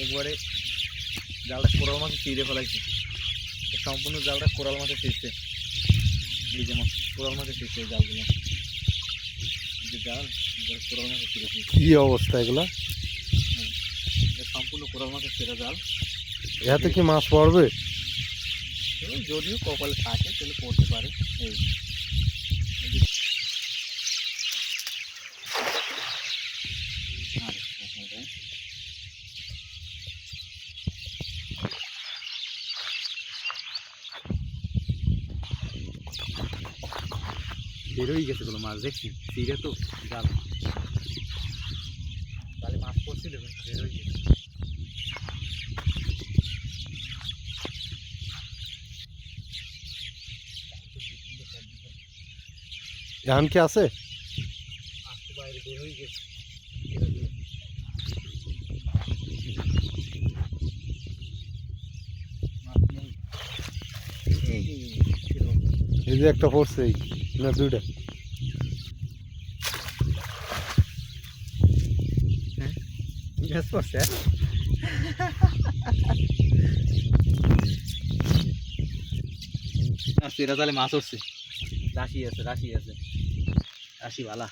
একবারে জালটা কোরাল মাছে চিড়ে ফেলাইছে। সম্পূর্ণ জালটা কোরাল মাছে ছিঁড়ছে। এই যেমন কোরাল মাছে ছিঁড়ছে এই জালগুলো। যে জাল কোরাল মাছে ছিঁড়েছে কী অবস্থা এগুলা? সম্পূর্ণ কোরাল মাছের ছেড়ে জাল। এতে কি মাছ পড়বে? এবং যদিও কপালে থাকে তাহলে পড়তে পারে। এই। এই যে- আরে, বেরোই গেছে কোনো মাছ দেখছি। তীরে তো জাল। তাহলে মাছ পড়ছিল বেরোই গেছে। এখন কি আছে? বাইরে বের হয়ে গেছে। এই যে একটা পড়ছে এই না দুইটা। Yes, পড়ছে এরা তাহলে মাছ উঠছে রাশি আছে রাশি আছে। রাশি বালা।